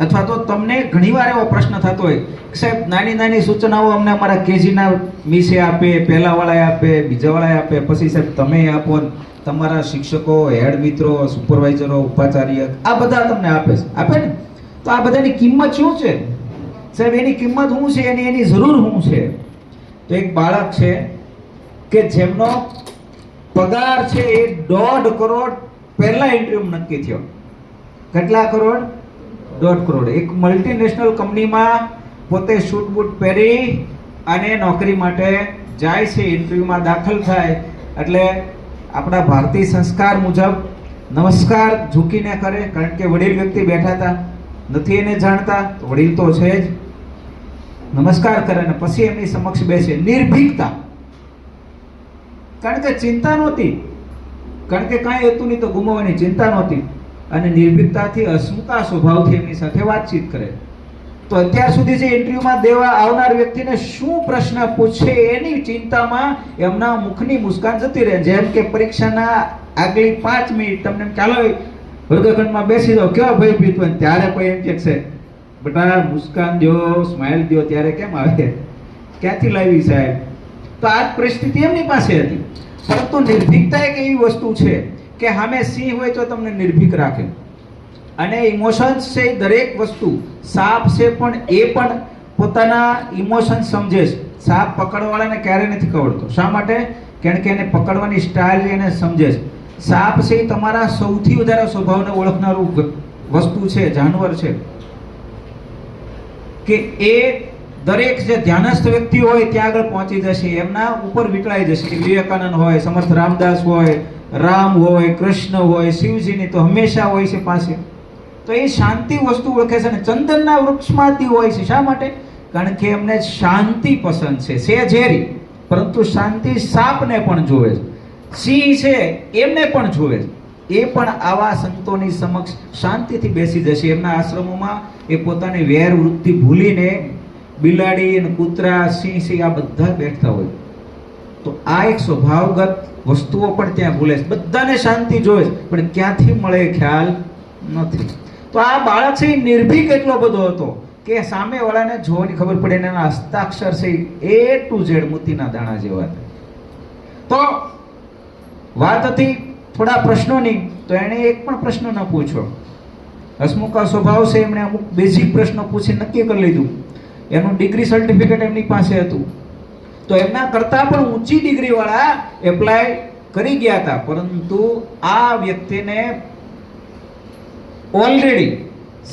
અથવા તો તમને ઘણીવાર એવો પ્રશ્ન થતો હોય, સાહેબ, નાની નાની સૂચનાઓ અમને અમારા કેજીના મિસે આપે પહેલા વાળાએ આપે બીજા વાળાએ આપે. પછી સાહેબ, તમે આપો તમારા શિક્ષકો, હેડ મિત્રો, સુપરવાઇઝરો, ઉપાચાર્ય, આ બધા તમને આપે છે. આપે ને? તો આ બધાની કિંમત શું છે? સાહેબ, એની કિંમત શું છે? એની એની જરૂર શું છે? તો એક બાળક છે કે જેમનો પગાર છે એ દોઢ કરોડ પહેલા ઇન્ટરવ્યુ નક્કી થયો. કેટલા કરોડ? દોઢ કરોડ. એક મલ્ટીનેશનલ કંપનીમાં પોતે શૂટ બૂટ પહેરી અને નોકરી માટે જાય છે ઇન્ટરવ્યુમાં દાખલ થાય. એટલે આપણા ભારતીય સંસ્કાર મુજબ નમસ્કાર ઝૂકીને કરે, કારણ કે વડીલ વ્યક્તિ બેઠા હતા, નથી એને જાણતા વડીલ તો છે જ. નમસ્કાર કરે અને પછી એમની સમક્ષ બેસે. નિર્ભીકતા. કારણ કે ચિંતા નહોતી. કારણ કે કાંઈ હતું નહીં તો ગુમાવવાની ચિંતા નહોતી. અને નિર્ભીકતાથી અસ્મિતા સ્વભાવથી એમની સાથે વાતચીત કરે. તો અત્યાર સુધી જે ઇન્ટરવ્યુમાં દેવા આવનાર વ્યક્તિને શું પ્રશ્ન પૂછે એની ચિંતામાં એમના મુખની મુસ્કાન જતી રહે. જેમ કે પરીક્ષાના આગલી પાંચ મિનિટ તમને ચાલો વર્ગખંડમાં બેસી જાઓ. કેવા ભય ભીતવન ત્યારે કોઈ એમ કે છે, બટા, મુસ્કાન દો સ્માઇલ દો ત્યારે કેમ આવે? ક્યાંથી લાવી સાહેબ? તો આ પરિસ્થિતિ એમની પાસે હતી. પરંતુ નિર્ભીકતા એક એવી વસ્તુ છે કે સામે સિંહ હોય તો તમને નિર્ભીક રાખે. અને ઇમોશન્સ છે એ દરેક વસ્તુ, સાપ છે પણ એ પણ પોતાના ઇમોશન સમજે છે. સાપ પકડવાળાને ક્યારે નથી ખવડતો. શા માટે? કારણ કે એને પકડવાની સ્ટાઇલ એને સમજે છે. સાપ છે એ તમારા સૌથી વધારે સ્વભાવને ઓળખનારું વસ્તુ છે, જાનવર છે. કે એ દરેક જે ધ્યાનસ્થ વ્યક્તિ હોય ત્યાં આગળ પહોંચી જશે. એમના ઉપર વિકળાઈ જશે વિવેકાનંદ હોય, સમર્થ રામદાસ હોય, રામ હોય, કૃષ્ણ હોય, શિવજીની તો હંમેશા હોય છે પાસે. તો એ શાંતિ વસ્તુ ઓળખે છે અને ચંદનના વૃક્ષમાંથી હોય છે. શા માટે? કારણ કે એમને શાંતિ પસંદ છે. સે ઝેરી, પરંતુ શાંતિ સાપને પણ જોવે છે. સિંહ છે, એમને પણ જોવે છે. એ પણ આવા સંતોની સમક્ષ શાંતિથી બેસી જશે. એમના આશ્રમોમાં એ પોતાની વેર વૃત્તિ ભૂલીને બિલાડી અને કૂતરા, સિંહ સિંહ, આ બધા બેઠતા હોય. તો આ એક સ્વભાવગત વસ્તુઓ પણ ત્યાં ભૂલે છે. બધાને શાંતિ જોવે છે, પણ ક્યાંથી મળે ખ્યાલ નથી. તો આ બાળક છે નિર્ભીક એટલો બધો હતો કે સામે વાળાને જોવાની ખબર પડે એના હસ્તાક્ષર છે એ ટુ ઝેડ મોતીના દાણા જેવા તો વાત હતી થોડા પ્રશ્નોની, તો એણે એક પણ પ્રશ્ન ન પૂછ્યો. હસમુખા સ્વભાવ છે એમણે અમુક બેઝિક પ્રશ્નો પૂછી નક્કી કરી લીધું. એનું ડિગ્રી સર્ટિફિકેટ એમની પાસે હતું. તો એમના કરતાં પણ ઊંચી ડિગ્રી વાળા એપ્લાય કરી ગયા હતા. પરંતુ આ વ્યક્તિને ઓલરેડી